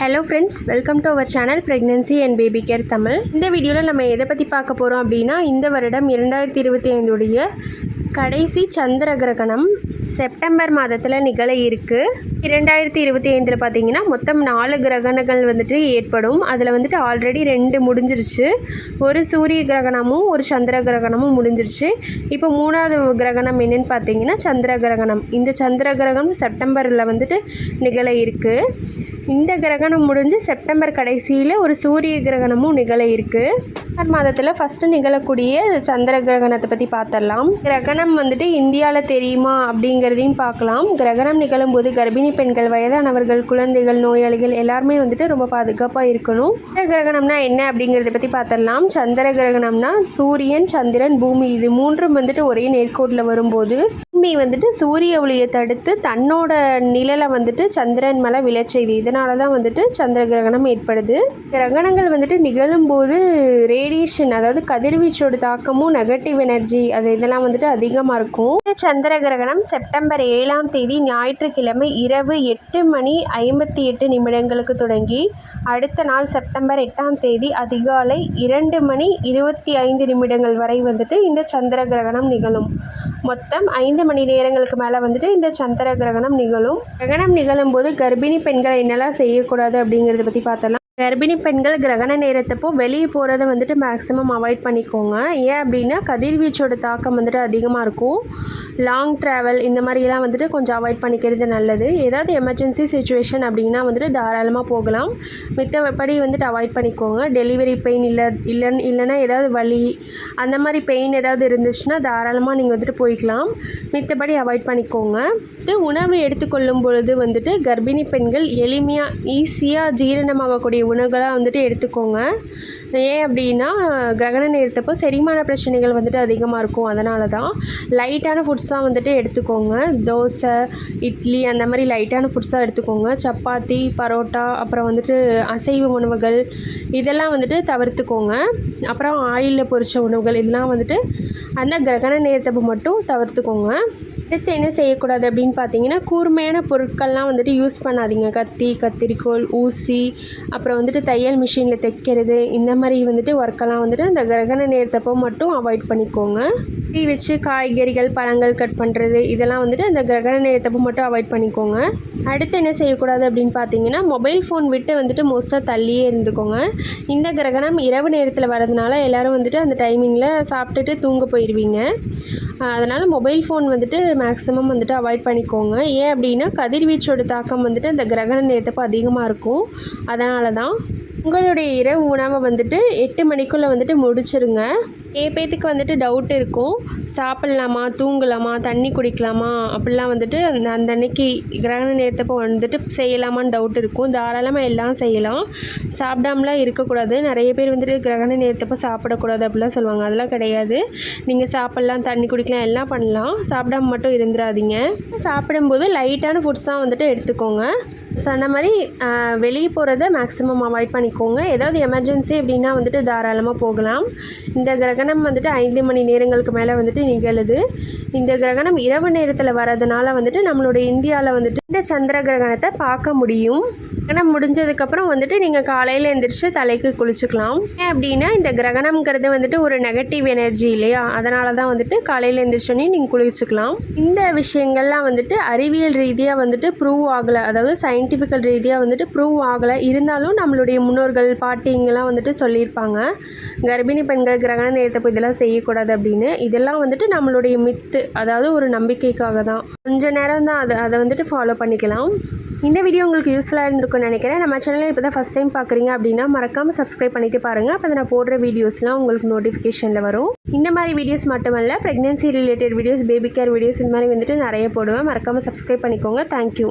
Hello friends welcome to our channel pregnancy and baby care Tamil இந்த வீடியோவில் நம்ம எதை பற்றி பார்க்க போகிறோம் அப்படின்னா இந்த வருடம் இரண்டாயிரத்தி இருபத்தி ஐந்துடைய கடைசி சந்திர கிரகணம் செப்டம்பர் மாதத்தில் நிகழ இருக்குது இரண்டாயிரத்தி இருபத்தி ஐந்தில் பார்த்தீங்கன்னா மொத்தம் நாலு கிரகணங்கள் வந்துட்டு ஏற்படும். அதில் வந்துட்டு ஆல்ரெடி ரெண்டு முடிஞ்சிருச்சு. ஒரு சூரிய கிரகணமும் ஒரு சந்திர கிரகணமும் முடிஞ்சிருச்சு. இப்போ மூணாவது கிரகணம் என்னென்னு பார்த்தீங்கன்னா சந்திர கிரகணம். இந்த சந்திர கிரகணம் செப்டம்பரில் வந்துட்டு நிகழ இருக்குது இந்த கிரகணம் முடிஞ்சு செப்டம்பர் கடைசியில் ஒரு சூரிய கிரகணமும் நிகழ இருக்குது செப்டம்பர் மாதத்தில் ஃபஸ்ட்டு நிகழக்கூடிய சந்திர கிரகணத்தை பற்றி பார்த்துடலாம் கிரகணம் வந்துட்டு இந்தியாவில் தெரியுமா அப்படிங்கிறதையும் பார்க்கலாம் கிரகணம் நிகழும் போது கர்ப்பிணி பெண்கள் வயதானவர்கள் குழந்தைகள் நோயாளிகள் எல்லாருமே வந்துட்டு ரொம்ப பாதுகாப்பாக இருக்கணும். சந்திர கிரகணம்னா என்ன அப்படிங்கிறத பற்றி பார்த்துடலாம் சந்திர கிரகணம்னா சூரியன் சந்திரன் பூமி இது மூன்றும் வந்துட்டு ஒரே நேர்கோட்டில் வரும்போது பூமி வந்துட்டு சூரிய ஒளியை தடுத்து தன்னோட நிழலை வந்துட்டு சந்திரன் மேலே விளைச்செய்து இதனால தான் வந்துட்டு சந்திர கிரகணம் ஏற்படுது. கிரகணங்கள் வந்துட்டு நிகழும்போது ரேடியேஷன் அதாவது கதிர்வீச்சோட தாக்கமும் நெகட்டிவ் எனர்ஜி அது இதெல்லாம் வந்துட்டு அதிகமாக இருக்கும். இந்த சந்திர கிரகணம் செப்டம்பர் ஏழாம் தேதி ஞாயிற்றுக்கிழமை இரவு எட்டு மணி ஐம்பத்தி எட்டு நிமிடங்களுக்கு தொடங்கி அடுத்த நாள் செப்டம்பர் எட்டாம் தேதி அதிகாலை இரண்டு மணி இருபத்தி ஐந்து நிமிடங்கள் வரை வந்துட்டு இந்த சந்திர கிரகணம் நிகழும். மொத்தம் ஐந்து மணி நேரங்களுக்கு மேலே வந்துட்டு இந்த சந்திர கிரகணம் நிகழும். கிரகணம் நிகழும் போது கர்ப்பிணி பெண்களை என்னெல்லாம் செய்யக்கூடாது அப்படிங்கிறத பற்றி பார்த்தலாம். கர்ப்பிணி பெண்கள் கிரகண நேரத்தப்போ வெளியே போகிறத வந்துட்டு மேக்ஸிமம் அவாய்ட் பண்ணிக்கோங்க. ஏன் அப்படின்னா கதிர்வீச்சோட தாக்கம் வந்துட்டு அதிகமாக இருக்கும். லாங் ட்ராவல் இந்த மாதிரிலாம் வந்துட்டு கொஞ்சம் அவாய்ட் பண்ணிக்கிறது நல்லது. ஏதாவது எமர்ஜென்சி சுச்சுவேஷன் அப்படின்னா வந்துட்டு தாராளமாக போகலாம். மித்தபடி வந்துட்டு அவாய்ட் பண்ணிக்கோங்க. டெலிவரி பெயின் இல்லை இல்லைன்னு இல்லைன்னா ஏதாவது வலி அந்த மாதிரி பெயின் ஏதாவது இருந்துச்சுன்னா தாராளமாக நீங்கள் வந்துட்டு போய்க்கலாம். மித்தபடி அவாய்ட் பண்ணிக்கோங்க. இது உணவு எடுத்துக்கொள்ளும் பொழுது வந்துட்டு கர்ப்பிணி பெண்கள் எளிமையாக ஈஸியாக ஜீரணமாகக்கூடிய உணவுகளாக வந்துட்டு எடுத்துக்கோங்க. ஏன் அப்படின்னா கிரகண நேரத்தப்போ செரிமான பிரச்சனைகள் வந்துட்டு அதிகமாக இருக்கும். அதனால தான் லைட்டான ஃபுட்ஸ் தான் வந்துட்டு எடுத்துக்கோங்க. தோசை இட்லி அந்த மாதிரி லைட்டான ஃபுட்ஸாக எடுத்துக்கோங்க. சப்பாத்தி பரோட்டா அப்புறம் வந்துட்டு அசைவ உணவுகள் இதெல்லாம் வந்துட்டு தவிர்த்துக்கோங்க. அப்புறம் ஆயிலில் பொரித்த உணவுகள் இதெல்லாம் வந்துட்டு அந்த கிரகண நேரத்தப்போ மட்டும் தவிர்த்துக்கோங்க. அடுத்து என்ன செய்யக்கூடாது அப்படின்னு பார்த்தீங்கன்னா கூர்மையான பொருட்கள்லாம் வந்துட்டு யூஸ் பண்ணாதீங்க. கத்தி கத்திரிக்கோள் ஊசி அப்புறம் வந்துட்டு தையல் மிஷினில் தைக்கிறது இந்த மாதிரி வந்துட்டு ஒர்க்கெல்லாம் வந்துட்டு அந்த கிரகண நேரத்தப்போ மட்டும் அவாய்ட் பண்ணிக்கோங்க. டீ வச்சு காய்கறிகள் பழங்கள் கட் பண்ணுறது இதெல்லாம் வந்துட்டு அந்த கிரகண நேரத்தப்போ மட்டும் அவாய்ட் பண்ணிக்கோங்க. அடுத்து என்ன செய்யக்கூடாது அப்படின்னு பார்த்தீங்கன்னா மொபைல் ஃபோன் விட்டு வந்துட்டு மோஸ்ட்டாக தள்ளியே இருந்துக்கோங்க. இந்த கிரகணம் இரவு நேரத்தில் வரதுனால எல்லோரும் வந்துட்டு அந்த டைமிங்கில் சாப்பிட்டுட்டு தூங்க போயிடுவீங்க அதனால் மொபைல் ஃபோன் வந்துட்டு மேக்ஸிமம் வந்துட்டு அவாய்ட் பண்ணிக்கோங்க. ஏன் அப்படின்னா கதிர்வீச்சோட தாக்கம் வந்துட்டு அந்த கிரகண நேரத்தப்போ அதிகமாக இருக்கும். அதனால தான் உங்களுடைய இரவு உணவை வந்துட்டு எட்டு மணிக்குள்ளே வந்துட்டு முடிச்சிருங்க. ஏ பேத்துக்கு வந்துட்டு டவுட் இருக்கும். சாப்பிட்லாமா தூங்கலாமா தண்ணி குடிக்கலாமா? அப்படிலாம் வந்துட்டு அந்த அந்த அன்னைக்கு கிரகண நேரத்தப்போ வந்துட்டு செய்யலாமான்னு டவுட் இருக்கும். தாராளமாக எல்லாம் செய்யலாம். சாப்பிடாமலாம் இருக்கக்கூடாது. நிறைய பேர் வந்துட்டு கிரகண நேரத்தப்போ சாப்பிடக்கூடாது அப்படிலாம் சொல்லுவாங்க. அதெல்லாம் கிடையாது. நீங்கள் சாப்பிட்லாம் தண்ணி குடிக்கலாம் எல்லாம் பண்ணலாம். சாப்பிடாம மட்டும் இருந்துடாதீங்க. சாப்பிடும்போது லைட்டான ஃபுட்ஸ் தான் வந்துட்டு எடுத்துக்கோங்க. சொன்ன மாதிரி வெளியே போகிறத மேக்ஸிமம் அவாய்ட் பண்ணிக்கோங்க. ஏதாவது எமர்ஜென்சி அப்படின்னா வந்துட்டு தாராளமாக போகலாம். இந்த கிரகணம் வந்துட்டு ஐந்து மணி நேரங்களுக்கு மேலே வந்துட்டு நிகழுது. இந்த கிரகணம் இரவு நேரத்தில் வரதுனால வந்துட்டு நம்மளுடைய இந்தியாவில் வந்துட்டு இந்த சந்திர கிரகணத்தை பார்க்க முடியும். கிரகணம் முடிஞ்சதுக்கப்புறம் வந்துட்டு நீங்கள் காலையில் எழுந்திரிச்சு தலைக்கு குளிச்சுக்கலாம். ஏன் அப்படின்னா இந்த கிரகணம்ங்கிறது வந்துட்டு ஒரு நெகட்டிவ் எனர்ஜி இல்லையா? அதனால தான் வந்துட்டு காலையில் எழுந்திரிச்சோன்னே நீங்கள் குளிச்சுக்கலாம். இந்த விஷயங்கள்லாம் வந்துட்டு அறிவியல் ரீதியாக வந்துட்டு ப்ரூவ் ஆகலை. அதாவது சயின்டிஃபிக்கல் ரீதியாக வந்துட்டு ப்ரூவ் ஆகலை. இருந்தாலும் நம்மளுடைய முன்னோர்கள் பாட்டிங்கெல்லாம் வந்துட்டு சொல்லியிருப்பாங்க. கர்ப்பிணி பெண்கள் கிரகண நேரத்தை இதெல்லாம் செய்யக்கூடாது அப்படின்னு. இதெல்லாம் வந்துட்டு நம்மளுடைய மித்து அதாவது ஒரு நம்பிக்கைக்காக தான் கொஞ்ச நேரம் தான் அதை. அதை வந்துட்டு ஃபாலோ பண்ணிக்கலாம். இந்த வீடியோ உங்களுக்கு யூஸ்ஃபுல்லாக இருந்திருக்கும்னு நினைக்கிறேன். நம்ம சேனலில் இப்போ தான் ஃபஸ்ட் டைம் பார்க்குறீங்க அப்படின்னா மறக்காமல் சப்ஸ்கிரைப் பண்ணிட்டு பாருங்கள் அப்போ நான் போடுற வீடியோஸ்லாம் உங்களுக்கு நோட்டிஃபிகேஷனில் வரும். இந்த மாதிரி வீடியோஸ் மட்டுமல்ல pregnancy related videos baby care videos இந்த மாதிரி வந்துட்டு நிறைய போடுவேன். மறக்காமல் சப்ஸ்கிரைப் பண்ணிக்கோங்க. தேங்க்யூ